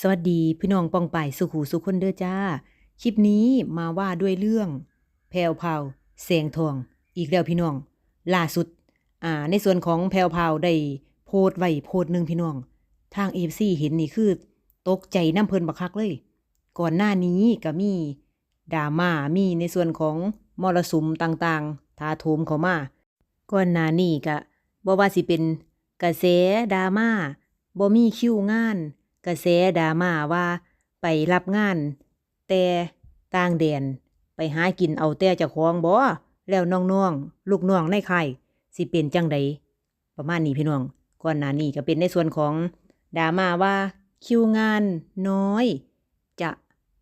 สวัสดีพี่น้องปองป่ายสุขูสุคนเด้อจ้า คลิปนี้มาว่าด้วยเรื่อง แพรวพราแสงทอง อีกแล้วพี่น้อง ล่าสุด อ่า ในส่วนของแพรวพราได้โพสต์ไว้โพสต์หนึ่งพี่น้อง ทางเอฟซีเห็นนี่คือตกใจน้ำเพลินบักคักเลย ก่อนหน้านี้ก็มีดราม่ามีในส่วนของมรสุมต่างๆทาโถมเข้ามาก่อนหน้านี้ก็บ่ว่าสิเป็นกระแสดราม่าบ่มีคิวงาน กระแสดราม่าว่าไปรับงาน แต่ต่างแดน ไปหากินเอาแต่จ้าของบ่แล้วน้องๆ ลูกน้องในค่ายสิเป็นจังใดประมาณนี้พี่น้อง ก่อนหน้านี้ก็เป็นในส่วนของดราม่าว่าคิวงานน้อย จะ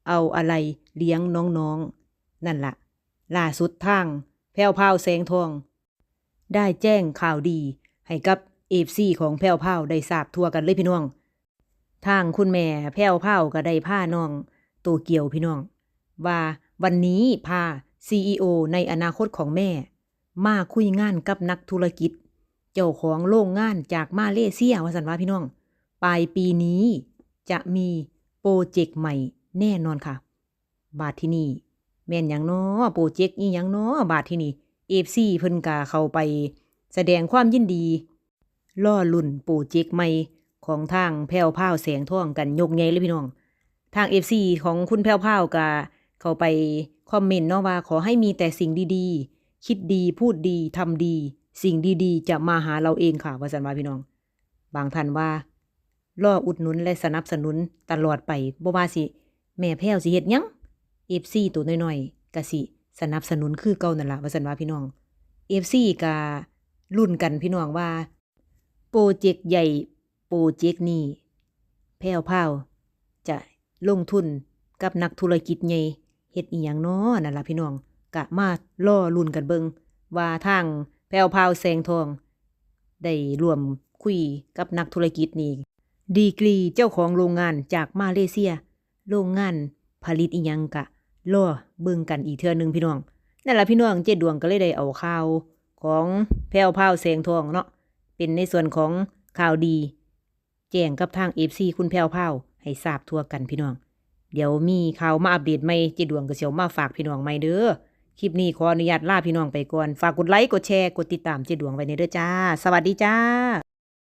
เอาอะไรเลี้ยงน้องๆ นั่นละ่ะ ล่าสุดทาง แพรวพราวแสงทอง ได้แจ้งข่าวดีให้กับเอฟซีของแพรวพราวได้ทราบทั่วกันเลยพี่น้อง ทางคุณแม่แพรวพราก็ได้พาน้อง โตเกียวพี่น้อง ว่าวันนี้พา CEO ในอนาคตของแม่ มาคุยงานกับนักธุรกิจ เจ้าของโรงงานจากมาเลเซียว่าสันว่าพี่น้อง ปลายปีนี้จะมีโปรเจกต์ใหม่แน่นอนค่ะ บาทที่นี่ แม่นหยังน้อโปรเจกต์อีหยังน้อบาทที่นี่เอฟซีเพิ่นกาเข้าไป แสดงความยินดีล่อลุ่นโปรเจกต์ใหม่ ของทางแพรวพราวแสงท่องกันยกใหญ่เลยพี่น้อง ทางเอฟซีของคุณแพรวพราวกาเข้าไปคอมเมนต์เนาะว่าขอให้มีแต่สิ่งดีๆ คิดดีพูดดีทำดี สิ่งดีๆ จะมาหาเราเองค่ะวาสันวาพี่น้อง บางท่านว่ารออุดหนุนและสนับสนุนตลอดไปบ่ว่าสิ แม่แพ้วสิเฮ็ดหยังเอฟซีตัวน้อยๆก็สิ สนับสนุนคือเก่านั่นล่ะวาซั่นวาพี่น้องเอฟซีก็รุ่นกันพี่น้องว่า โปรเจกต์ใหญ่ รเจกต์นี้แพ้วพราวจะลงทุนกับนักธุรกิจใหญ่เฮ็ดอีหยังน้อนั่นล่ะพี่น้องกะมาล่อรุ่นกันเบิงว่าทางแพ้วพราวแสงทอง ได้ร่วมคุยกับนักธุรกิจนี่ดีกรีเจ้าของโรงงานจากมาเลเซีย โรงงานผลิตอีหยังกะล่อเบิ่งกันอีกเทื่อนึงพี่น้องนั่นล่ะพี่น้องเจ็ดดวงก็เลยได้เอาข่าวของแพรวพราวแสงทองเนาะเป็นในส่วนของข่าวดี แจ้งกับทางเอฟซีคุณแพรวพราให้ทราบทั่วกันพี่น้อง เดี๋ยวมีข่าวมาอัปเดตใหม่เจดวงก็สิเอามาฝากพี่น้องใหม่เด้อ คลิปนี้ขออนุญาตลาพี่น้องไปก่อน ฝากกดไลค์ กดแชร์ กดติดตามเจดวงไว้ในเด้อจ้า สวัสดีจ้า